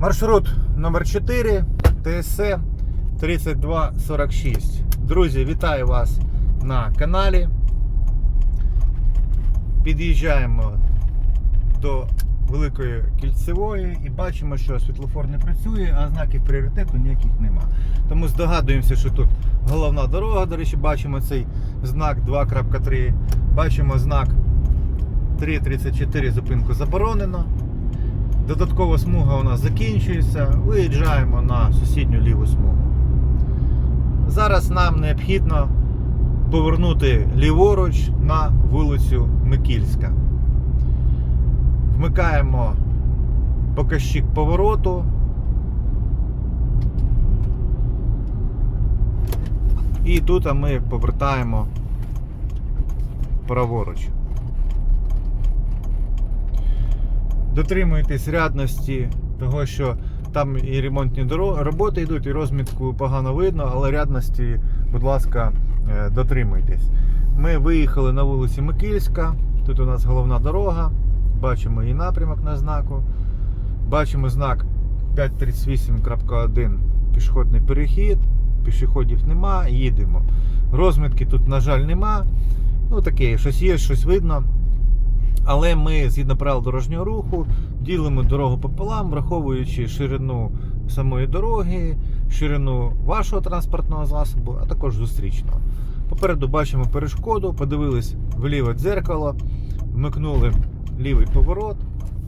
Маршрут номер 4 ТСЕ 3246. Друзі, вітаю вас на каналі. Під'їжджаємо до Великої кільцевої і бачимо, що світлофор не працює, а знаків пріоритету ніяких нема. Тому здогадуємося, що тут головна дорога. До речі, бачимо цей знак 2.3. Бачимо знак 3.34 зупинку заборонено. Додаткова смуга у нас закінчується. Виїжджаємо на сусідню ліву смугу. Зараз нам необхідно повернути ліворуч на вулицю Микільська. Вмикаємо показчик повороту. І тут ми повертаємо праворуч. Дотримуйтесь рядності того, що там і ремонтні роботи йдуть, і розмітку погано видно, але рядності, будь ласка, е, дотримуйтесь. Ми виїхали на вулиці Микільська. Тут у нас головна дорога. Бачимо її напрямок на знаку. Бачимо знак 538.1 пішохідний перехід. Пішоходів нема, їдемо. Розмітки тут, на жаль, нема. Ну таке, щось є, щось видно. Але ми, згідно правил дорожнього руху, ділимо дорогу пополам, враховуючи ширину самої дороги, ширину вашого транспортного засобу, а також зустрічного. Попереду бачимо перешкоду, подивились в ліве дзеркало, вмикнули лівий поворот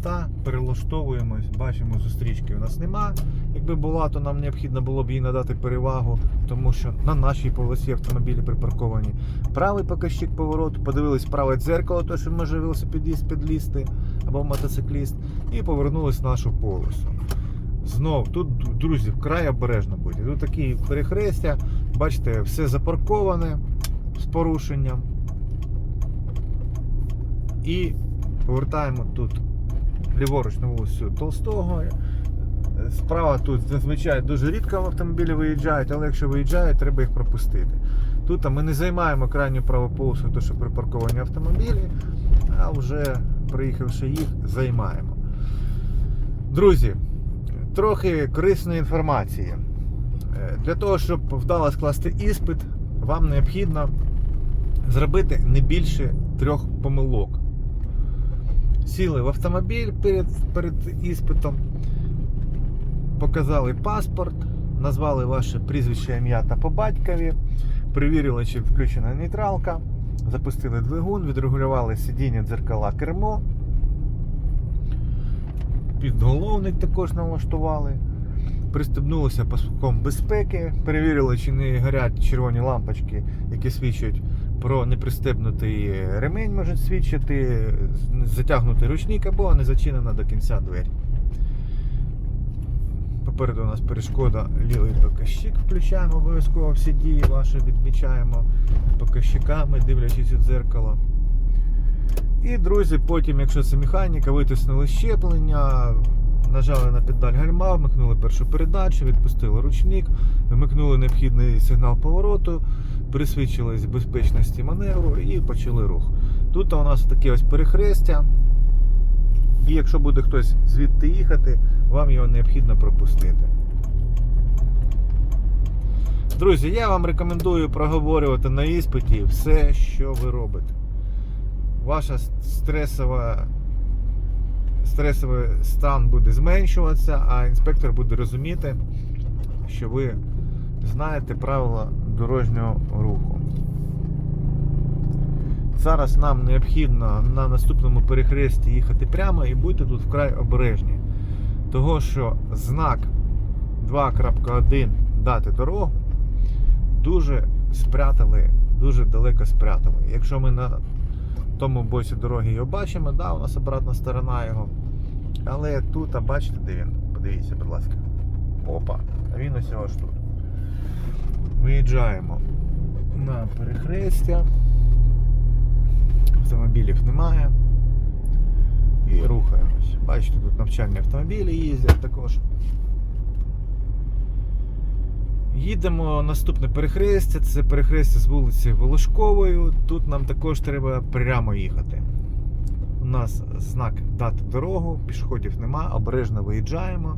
та перелаштовуємось. Бачимо, зустрічки у нас нема. Якби була, то нам необхідно було б їй надати перевагу, тому що на нашій полосі автомобілі припарковані. Правий показчик повороту, подивились праве дзеркало, то що може велосипедист підлізти або мотоцикліст, і повернулись в нашу полосу. Знов, тут, друзі, вкрай обережно будьте. Тут такі перехрестя, бачите, все запарковане з порушенням. І повертаємо тут ліворуч на вулицю Толстого. Справа тут зазвичай дуже рідко автомобілі виїжджають, але якщо виїжджають, треба їх пропустити. Тут ми не займаємо крайню праву полосу, то що припарковані автомобілі, а вже приїхавши їх, займаємо. Друзі, трохи корисної інформації. Е, Для того, щоб вдало скласти іспит, вам необхідно зробити не більше трьох помилок. Сіли в автомобіль перед, перед іспитом, показали паспорт, назвали ваше прізвище, ім'я та по батькові, перевірили, чи включена нейтралка, запустили двигун, відрегулювали сидіння, дзеркала, кермо. Підголовник також налаштували. Пристебнулися паском безпеки, перевірили, чи не горять червоні лампочки, які свідчать про непристебнутий ремень, можуть свідчити, затягнутий ручник або не зачинена до кінця двері. Попереду у нас перешкода лівий показчик. Включаємо обов'язково всі дії ваші відмічаємо показчиками, дивлячись у дзеркало. І, друзі, потім, якщо це механіка, витиснули щеплення, нажали на педаль гальма, вмикнули першу передачу, відпустили ручник, вмикнули необхідний сигнал повороту, присвідчились безпечності маневру і почали рух. Тут у нас таке ось перехрестя. І якщо буде хтось звідти їхати, вам його необхідно пропустити. Друзі, я вам рекомендую проговорювати на іспиті все, що ви робите. Ваша стресова, стресовий стан буде зменшуватися, а інспектор буде розуміти, що ви знаєте правила дорожнього руху. Зараз нам необхідно на наступному перехресті їхати прямо і будьте тут вкрай обережні. Того, що знак 2.1 дати дорогу дуже спрятали, дуже далеко спрятали. Якщо ми на тому боці дороги його бачимо, да, у нас обратна сторона його. Але тут, а бачите, де він? Подивіться, будь ласка. Опа, він ось ось тут. Виїжджаємо на перехрестя. Автомобілів немає. І рухаємось. Бачите, тут навчальні автомобілі їздять також. Їдемо наступне перехрестя. Це перехрестя з вулиці Волошковою. Тут нам також треба прямо їхати. У нас знак дати дорогу, пішоходів нема, обережно виїжджаємо.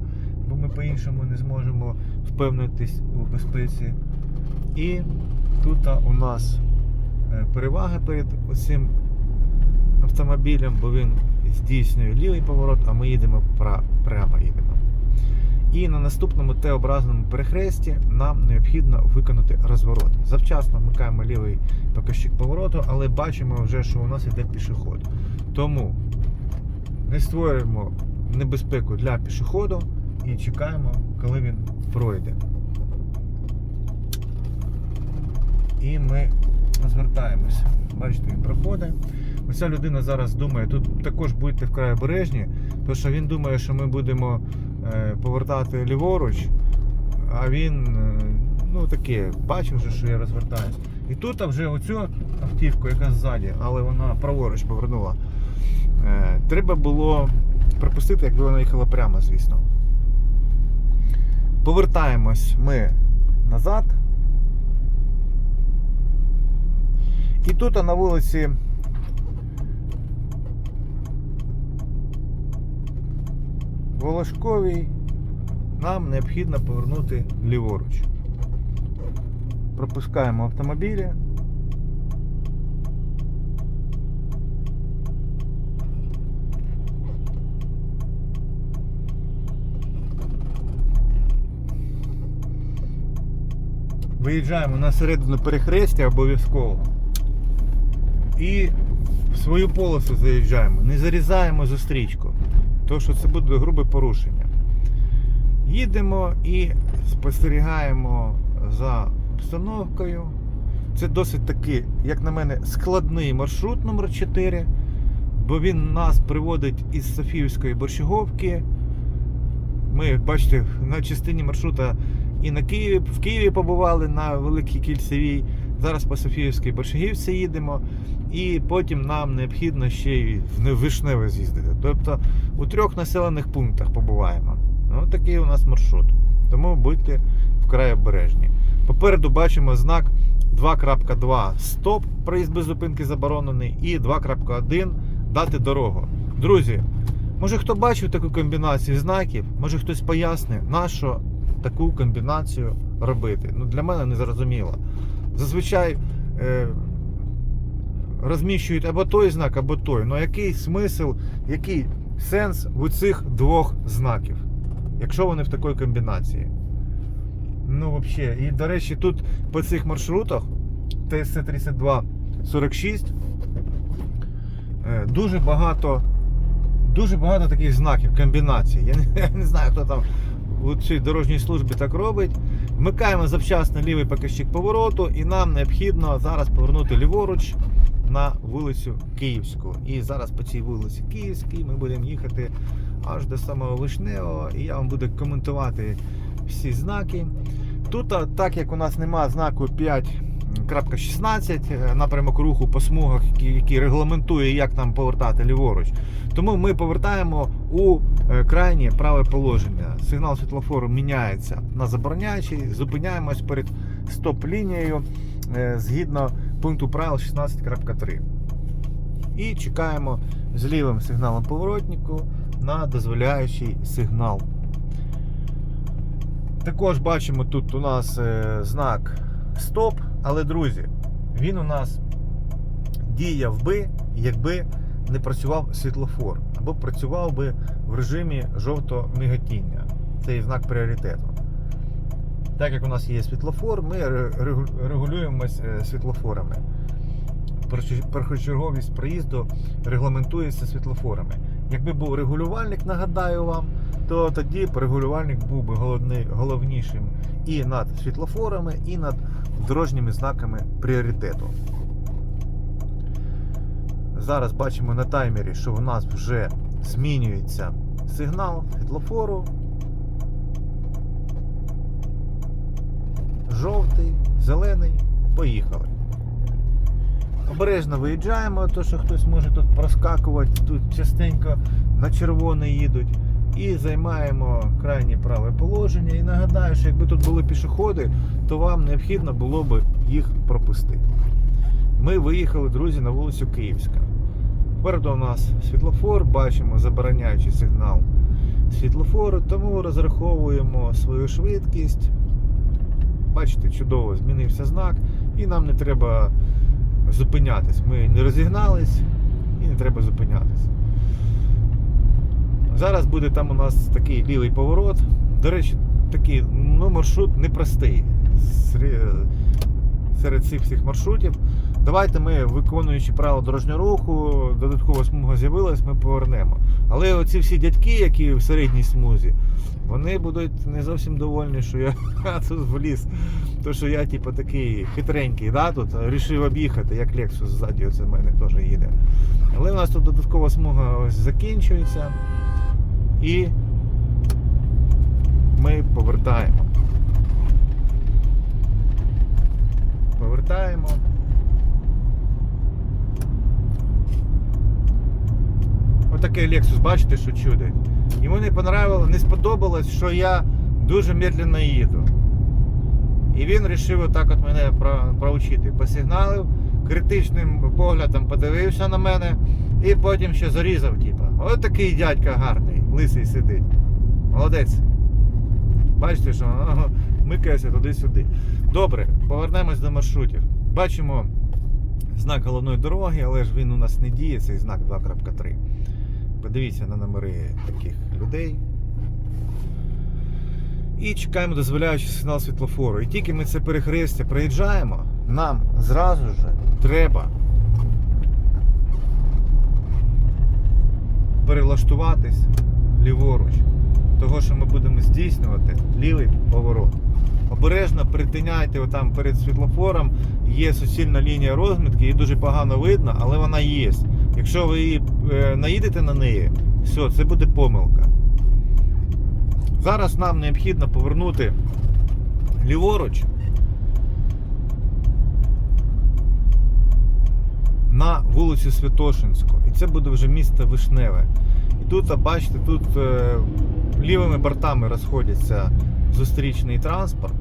бо ми по-іншому не зможемо впевнитись у безпеці. І тут у нас е, перевага перед цим автомобілем, бо він здійснює лівий поворот, а ми їдемо прямо їдемо. І на наступному Т-образному перехресті нам необхідно виконати розворот. Завчасно вмикаємо лівий показчик повороту, але бачимо вже, що у нас йде пішоход. Тому не створюємо небезпеку для пішоходу і чекаємо, коли він пройде. І ми розвертаємося. Бачите, він проходить. Оця людина зараз думає, тут також будьте вкрай обережні, тому що він думає, що ми будемо е, повертати ліворуч, а він е, ну таке, бачив вже, що я розвертаюсь. І тут вже оцю автівку, яка ззаді, але вона праворуч повернула. Е, треба було пропустити, якби вона їхала прямо, звісно. Повертаємось ми назад. І тут на вулиці Волошковій нам необхідно повернути ліворуч. Пропускаємо автомобілі. Виїжджаємо на середину перехрестя обов'язково. І в свою полосу заїжджаємо. Не зарізаємо зустрічку. Тому що це буде грубе порушення. Їдемо і спостерігаємо за обстановкою. Це досить таки, як на мене, складний маршрут номер 4 бо він нас приводить із Софіївської борщаговки. Ми, бачите, на частині маршрута і на Києві, в Києві побували на Великій Кільцевій. Зараз по Софіївській Борщагівці їдемо. І потім нам необхідно ще й в Вишневе з'їздити. Тобто у трьох населених пунктах побуваємо. Ну, такий у нас маршрут. Тому будьте вкрай обережні. Попереду бачимо знак 2.2 стоп, проїзд без зупинки заборонений, і 2.1 дати дорогу. Друзі, може хто бачив таку комбінацію знаків, може хтось пояснить, на що таку комбінацію робити. Ну, для мене не зрозуміло. Зазвичай е, розміщують або той знак, або той. Ну який смисл, який сенс в цих двох знаків, якщо вони в такій комбінації? Ну, взагалі. І, до речі, тут по цих маршрутах ТСЦ 3246 е, дуже багато дуже багато таких знаків, комбінацій. Я не, я не знаю, хто там у цій дорожній службі так робить. Вмикаємо завчасно лівий показчик повороту, і нам необхідно зараз повернути ліворуч на вулицю Київську. І зараз по цій вулиці Київській ми будемо їхати аж до самого Вишневого, і я вам буду коментувати всі знаки. Тут, так як у нас немає знаку 5.16, е, напрямок руху по смугах, який, регламентує, як нам повертати ліворуч, тому ми повертаємо у крайнє праве положення. Сигнал світлофору міняється на забороняючий, зупиняємось перед стоп-лінією е, згідно пункту правил 16.3. І чекаємо з лівим сигналом поворотнику на дозволяючий сигнал. Також бачимо тут у нас е, знак стоп, але друзі, він у нас діяв би, якби не працював світлофор, або працював би в режимі жовто-миготіння. Це є знак пріоритету. Так як у нас є світлофор, ми ре- регу- регулюємось е, світлофорами. Першоч- Першочерговість проїзду регламентується світлофорами. Якби був регулювальник, нагадаю вам, то тоді регулювальник був би головнішим і над світлофорами, і над дорожніми знаками пріоритету. Зараз бачимо на таймері, що у нас вже змінюється сигнал світлофору. Жовтий, зелений. Поїхали. Обережно виїжджаємо, то що хтось може тут проскакувати, тут частенько на червоний їдуть. І займаємо крайнє праве положення. І нагадаю, що якби тут були пішоходи, то вам необхідно було б їх пропустити. Ми виїхали, друзі, на вулицю Київська. Попереду у нас світлофор, бачимо забороняючий сигнал світлофори, тому розраховуємо свою швидкість. Бачите, чудово змінився знак, і нам не треба зупинятись. Ми не розігнались і не треба зупинятись. Зараз буде там у нас такий лівий поворот. До речі, такий ну, маршрут непростий. Серед цих всіх маршрутів. Давайте ми, виконуючи правила дорожнього руху, додаткова смуга з'явилась, ми повернемо. Але оці всі дядьки, які в середній смузі, вони будуть не зовсім довольні, що я тут вліз. То, що я, типу, такий хитренький, да, тут рішив об'їхати, як Lexus ззаді оце мене теж їде. Але у нас тут додаткова смуга ось закінчується. І ми повертаємо. Повертаємо. Отакий Lexus, бачите, що чудить. Йому не понравилось, не сподобалось, що я дуже медленно їду. І він вирішив отак от мене проучити. Посигналив, критичним поглядом подивився на мене і потім ще зарізав, типа. Ось такий дядька гарний, лисий сидить. Молодець. Бачите, що микається туди-сюди. Добре, повернемось до маршрутів. Бачимо знак головної дороги, але ж він у нас не діє, цей знак 2.3. Подивіться на номери таких людей. І чекаємо дозволяючий сигнал світлофору. І тільки ми це перехрестя проїжджаємо, нам зразу ж треба перелаштуватись ліворуч. Того, що ми будемо здійснювати лівий поворот. Обережно притиняйте отам перед світлофором. Є суцільна лінія розмітки, її дуже погано видно, але вона є. Якщо ви її е, наїдете на неї, все, це буде помилка. Зараз нам необхідно повернути ліворуч на вулицю Святошинську. І це буде вже місто Вишневе. І тут, бачите, тут е, лівими бортами розходяться зустрічний транспорт.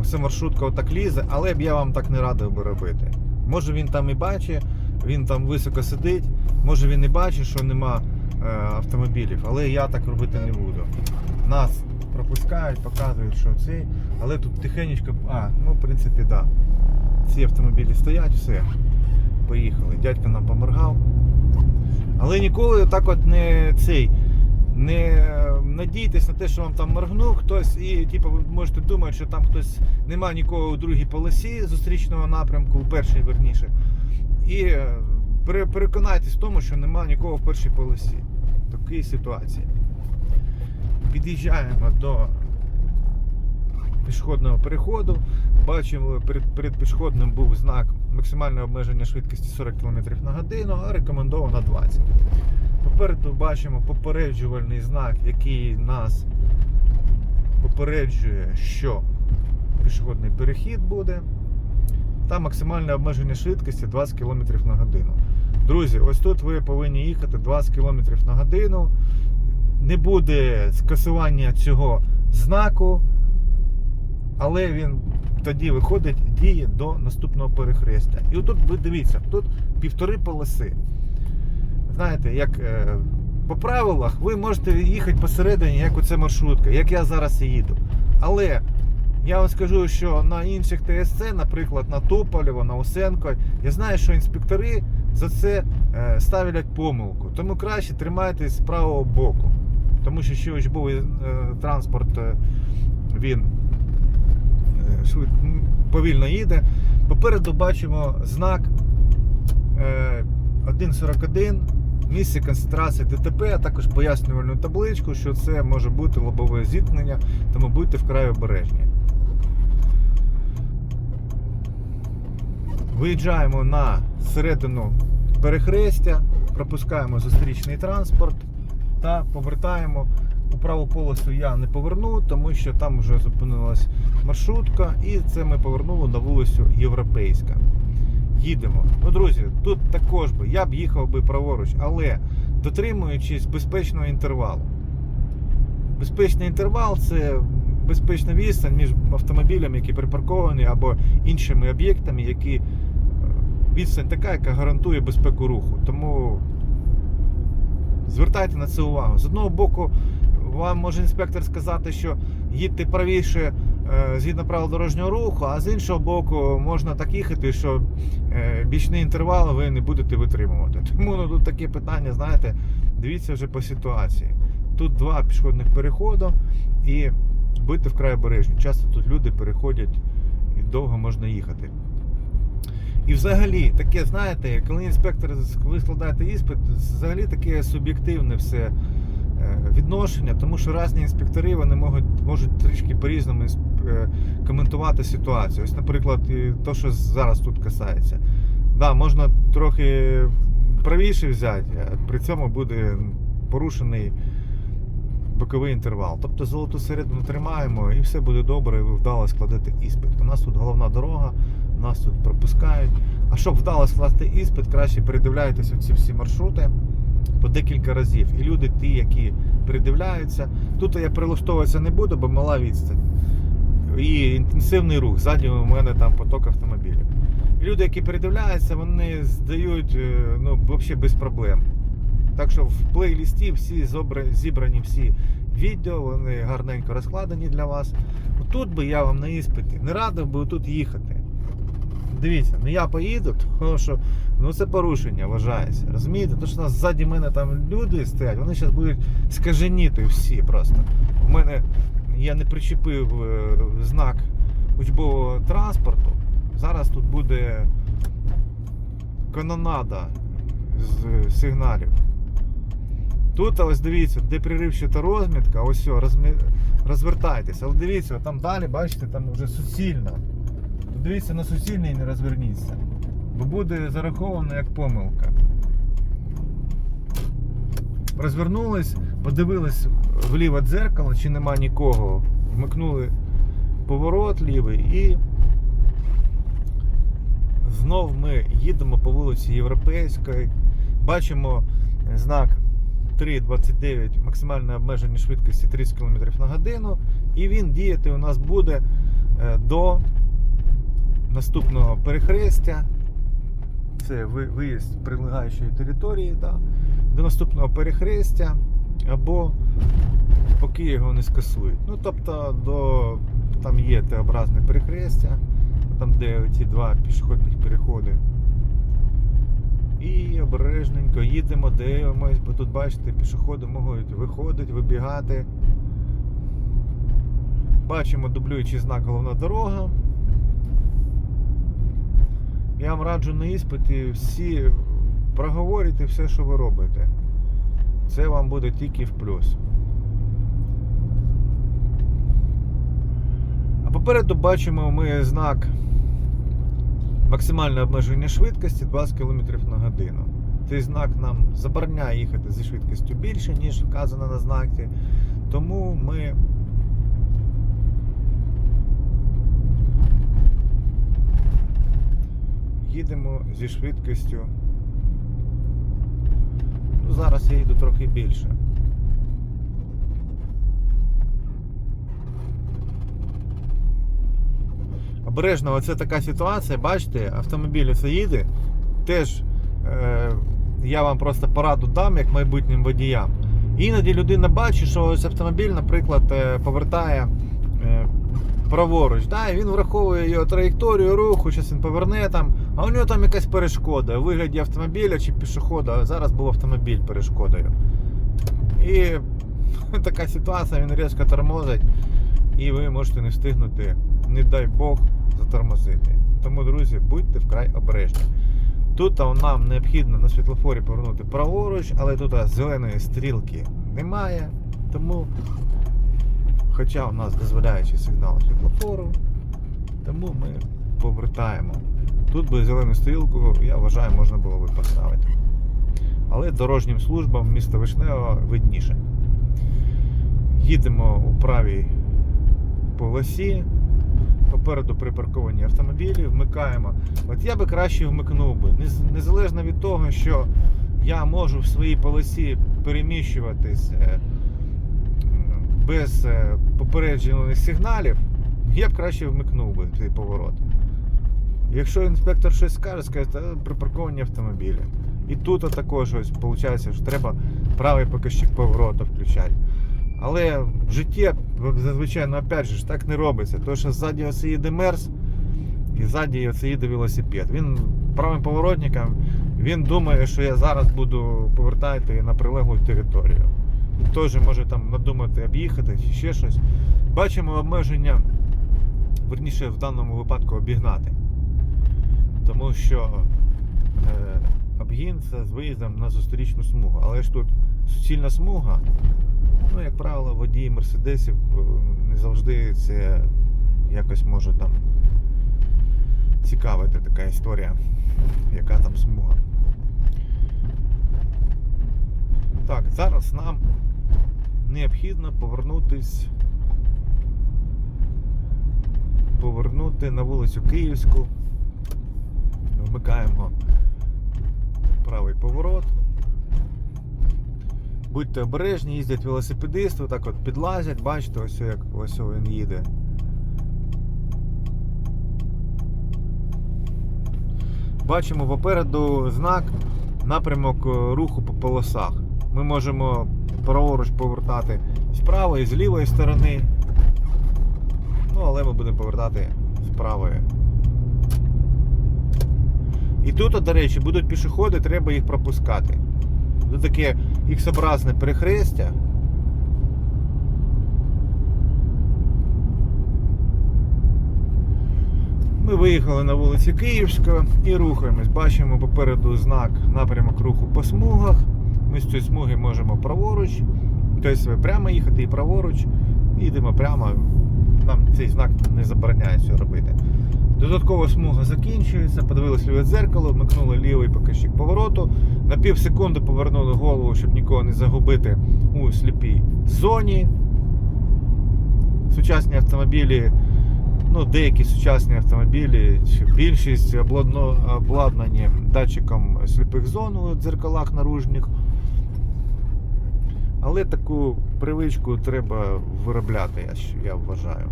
Оце маршрутка отак лізе, але б я вам так не радив би робити. Може він там і бачить, він там високо сидить, може він і бачить, що нема е, автомобілів, але я так робити не буду. Нас пропускають, показують, що цей, але тут тихенечко. А, ну в принципі, да. Ці автомобілі стоять, все. Поїхали. Дядько нам поморгав. Але ніколи так от не цей. Не надійтесь на те, що вам там моргнув хтось, і типу, ви можете думати, що там хтось нема нікого у другій полосі зустрічного напрямку, у першій верніше. І е, переконайтесь в тому, що нема нікого в першій полосі. Такій ситуації. Під'їжджаємо до пішохідного переходу. Бачимо, перед, перед пішохідним був знак максимальне обмеження швидкості 40 км на годину, а рекомендовано 20. Попереду бачимо попереджувальний знак, який нас попереджує, що пішохідний перехід буде. Та максимальне обмеження швидкості 20 км на годину. Друзі, ось тут ви повинні їхати 20 км на годину. Не буде скасування цього знаку, але він тоді виходить, діє до наступного перехрестя. І отут ви дивіться, тут півтори полоси. Знаєте, як е, по правилах ви можете їхати посередині, як оце маршрутка, як я зараз їду. Але я вам скажу, що на інших ТСЦ, наприклад, на Туполєво, на Усенко, я знаю, що інспектори за це е, ставлять помилку. Тому краще тримайтесь з правого боку. Тому що ще учбовий е, транспорт е, він повільно їде. Попереду бачимо знак е, 1.41, місце концентрації ДТП, а також пояснювальну табличку, що це може бути лобове зіткнення, тому будьте вкрай обережні. Виїжджаємо на середину перехрестя, пропускаємо зустрічний транспорт та повертаємо. У праву полосу я не поверну, тому що там вже зупинилась маршрутка, і це ми повернули на вулицю Європейська. Їдемо. Ну, друзі, тут також би я б їхав би праворуч, але дотримуючись безпечного інтервалу. Безпечний інтервал це безпечна відстань між автомобілями, які припарковані, або іншими об'єктами, які відстань така, яка гарантує безпеку руху. Тому звертайте на це увагу. З одного боку, вам може інспектор сказати, що їдьте правіше е, згідно правил дорожнього руху, а з іншого боку, можна так їхати, що е, бічний інтервал ви не будете витримувати. Тому ну, тут таке питання, знаєте, дивіться вже по ситуації. Тут два пішохідних переходи і будьте вкрай обережні. Часто тут люди переходять і довго можна їхати. І взагалі, таке, знаєте, коли інспектор, ви складаєте іспит, взагалі таке суб'єктивне все е, відношення, тому що різні інспектори вони можуть, можуть трішки по-різному е, коментувати ситуацію. Ось, наприклад, то, що зараз тут касається. Да, можна трохи правіше взяти, а при цьому буде порушений боковий інтервал. Тобто золоту середину тримаємо і все буде добре, і ви вдало складете іспит. У нас тут головна дорога, нас тут пропускають. А щоб вдало скласти іспит, краще передивляйтеся ці всі маршрути по декілька разів. І люди, ті, які передивляються, тут я прилаштовуватися не буду, бо мала відстань. І інтенсивний рух. Ззаді у мене там поток автомобілів. І люди, які передивляються, вони здають е, ну, взагалі без проблем. Так що в плейлісті всі зібрані всі відео, вони гарненько розкладені для вас. Тут би я вам на іспиті не радив би тут їхати. Дивіться, не я поїду, тому що ну, це порушення вважається. Розумієте? Тому що у нас ззаді мене там люди стоять, вони зараз будуть скаженіти всі просто. У мене я не причепив е, знак учбового транспорту. Зараз тут буде канонада з сигналів. Тут ось дивіться, де приривчата розмітка, ось все, розмі... розвертайтеся. Але дивіться, там далі, бачите, там вже суцільно. Дивіться на суцільний і не розверніться. Бо буде зараховано як помилка. Розвернулись, подивились вліве дзеркало, чи нема нікого. Вмикнули поворот лівий і знов ми їдемо по вулиці Європейської. Бачимо знак 3,29 максимальне обмеження швидкості 30 км на годину. І він діяти у нас буде е, до наступного перехрестя. Це виїзд прилегаючої території, да, до наступного перехрестя або поки його не скасують. Ну, тобто, до, там є Т-образне перехрестя, там де ці два пішохідних переходи. І обережненько їдемо, дивимось, бо тут, бачите, пішоходи можуть виходити, вибігати. Бачимо дублюючий знак головна дорога. Я вам раджу на іспиті всі проговорюйте все, що ви робите. Це вам буде тільки в плюс. А попереду бачимо ми знак максимальне обмеження швидкості 20 км на годину. Цей знак нам забороняє їхати зі швидкістю більше, ніж вказано на знаці. Тому ми їдемо зі швидкістю. Ну, зараз я їду трохи більше. Обережно, оце така ситуація, бачите, автомобіль ось їде. Теж е, я вам просто пораду дам як майбутнім водіям. Іноді людина бачить, що ось автомобіль, наприклад, е, повертає праворуч. Да, він враховує його траєкторію руху, зараз він поверне там, а у нього там якась перешкода у вигляді автомобіля чи пішохода. Зараз був автомобіль перешкодою. І така ситуація, він різко тормозить, і ви можете не встигнути, не дай Бог, затормозити. Тому, друзі, будьте вкрай обережні. Тут нам необхідно на світлофорі повернути праворуч, але тут зеленої стрілки немає. Тому, хоча у нас дозволяючий сигнал світлофору, тому ми повертаємо. Тут би зелену стрілку, я вважаю, можна було би поставити. Але дорожнім службам міста Вишнева видніше. Їдемо у правій полосі. Попереду припарковані автомобілі, вмикаємо. От я би краще вмикнув би. Незалежно від того, що я можу в своїй полосі переміщуватись е, без е, попереджених сигналів, я б краще вмикнув би цей поворот. Якщо інспектор щось скаже, скаже, «Та припарковані автомобілі. І тут також ось виходить, що треба правий показчик повороту включати. Але в житті зазвичай, ну опять же так не робиться. Тому що ззаді ось їде мерз і ззаді ось їде велосипед. Він правим поворотником, він думає, що я зараз буду повертати на прилеглу територію. Теж може там надумати об'їхати чи ще щось. Бачимо обмеження, верніше в даному випадку обігнати. Тому що е, обгін це з виїздом на зустрічну смугу. Але ж тут суцільна смуга. Ну, як правило, водії мерседесів е, не завжди це якось може там цікавити така історія, яка там смуга. Так, зараз нам необхідно повернутись. Повернути на вулицю Київську. Вмикаємо правий поворот. Будьте обережні, їздять велосипедисти, так от підлазять, бачите, ось як ось він їде. Бачимо попереду знак напрямок е, руху по полосах. Ми можемо праворуч повертати з правої, з лівої сторони. Ну, але ми будемо повертати з правої. І тут, до речі, будуть пішоходи, треба їх пропускати. Тут таке іксобразне перехрестя. Ми виїхали на вулиці Київська і рухаємось. Бачимо попереду знак напрямок руху по смугах. Ми з цієї смуги можемо праворуч, тобто прямо їхати і праворуч. І йдемо прямо. Нам цей знак не забороняє цього робити. Додаткова смуга закінчується, подивилися ліве дзеркало, вмикнули лівий показчик повороту. На пів секунди повернули голову, щоб нікого не загубити у сліпій зоні. Сучасні автомобілі, ну деякі сучасні автомобілі, більшість обладнані датчиком сліпих зон у дзеркалах наружних. Але таку привичку треба виробляти, я, вважаю.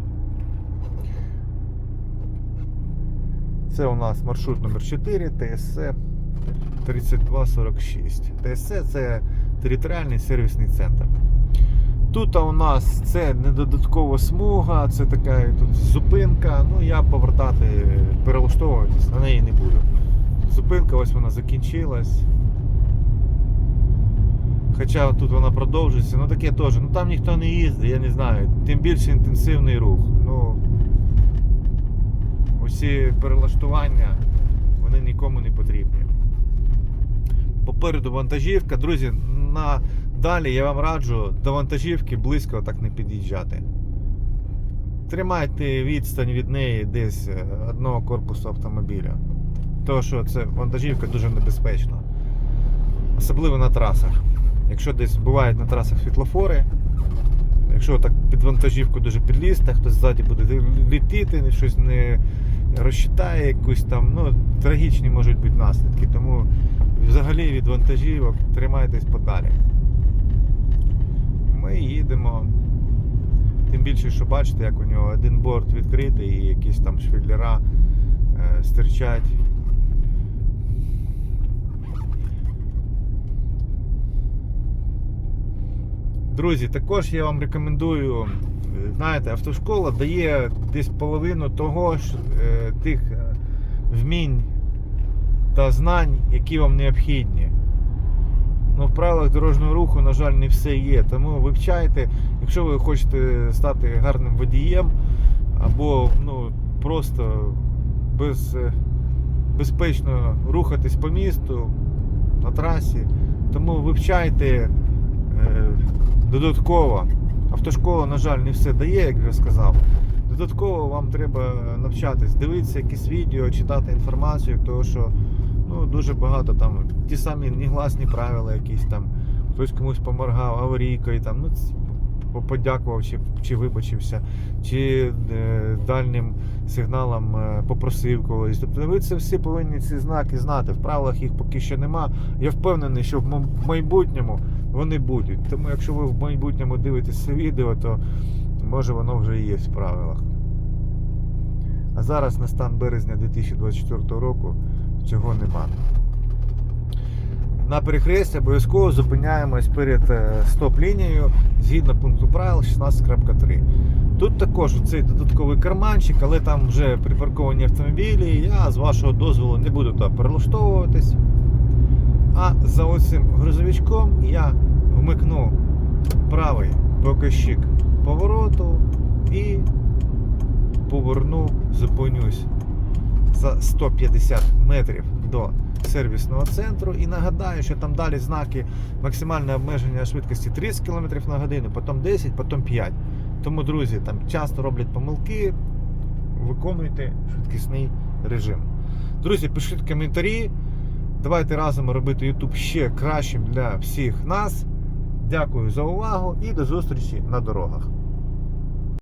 Це у нас маршрут номер 4 ТСЦ 3246. ТСЦ це територіальний сервісний центр. Тут у нас це не додаткова смуга, це така тут зупинка. Ну я повертати, перелаштовуватись на неї не буду. Зупинка ось вона закінчилась. Хоча тут вона продовжується, ну таке теж. Ну там ніхто не їздить, я не знаю. Тим більше інтенсивний рух. Ну, усі перелаштування вони нікому не потрібні. Попереду вантажівка. Друзі, на далі я вам раджу до вантажівки близько так не під'їжджати. Тримайте відстань від неї десь е, одного корпусу автомобіля. Тому що це вантажівка дуже небезпечна. Особливо на трасах. Якщо десь бувають на трасах світлофори, якщо так під вантажівку дуже підлізти, хтось ззаді буде літити, щось не розчитає якусь там, ну, трагічні можуть бути наслідки. Тому взагалі від вантажівок тримайтесь подалі. Ми їдемо. Тим більше, що бачите, як у нього один борт відкритий і якісь там швеллера е, стирчать. Друзі, також я вам рекомендую, е, знаєте, автошкола дає десь половину того ж, е, тих е, вмінь та знань, які вам необхідні. Ну, в правилах дорожнього руху, на жаль, не все є. Тому вивчайте, якщо ви хочете стати гарним водієм, або ну, просто без, безпечно рухатись по місту на трасі, тому вивчайте додатково. Автошкола, на жаль, не все дає, як вже сказав. Додатково вам треба навчатись, дивитися якісь відео, читати інформацію, тому що ну, дуже багато там ті самі негласні правила, якісь там, хтось комусь поморгав аварійкою, там, ну, подякував чи, чи вибачився, чи е, дальнім сигналом е, попросив когось. Тобто ви це всі повинні ці знаки знати. В правилах їх поки що нема. Я впевнений, що в майбутньому вони будуть. Тому якщо ви в майбутньому дивитесь це відео, то може воно вже і є в правилах. А зараз на стан березня 2024 року цього нема. на перехресті обов'язково зупиняємось перед е, стоп-лінією згідно пункту правил 16.3. Тут також цей додатковий карманчик, але там вже припарковані автомобілі. Я з вашого дозволу не буду туди перелаштовуватись. А за оцим грузовичком я вмикну правий покажчик повороту і поверну, зупинюсь за 150 метрів до сервісного центру. І нагадаю, що там далі знаки максимальне обмеження швидкості 30 км на годину, потім 10, потім 5. Тому, друзі, там часто роблять помилки. Виконуйте швидкісний режим. Друзі, пишіть коментарі. Давайте разом робити YouTube ще кращим для всіх нас. Дякую за увагу і до зустрічі на дорогах.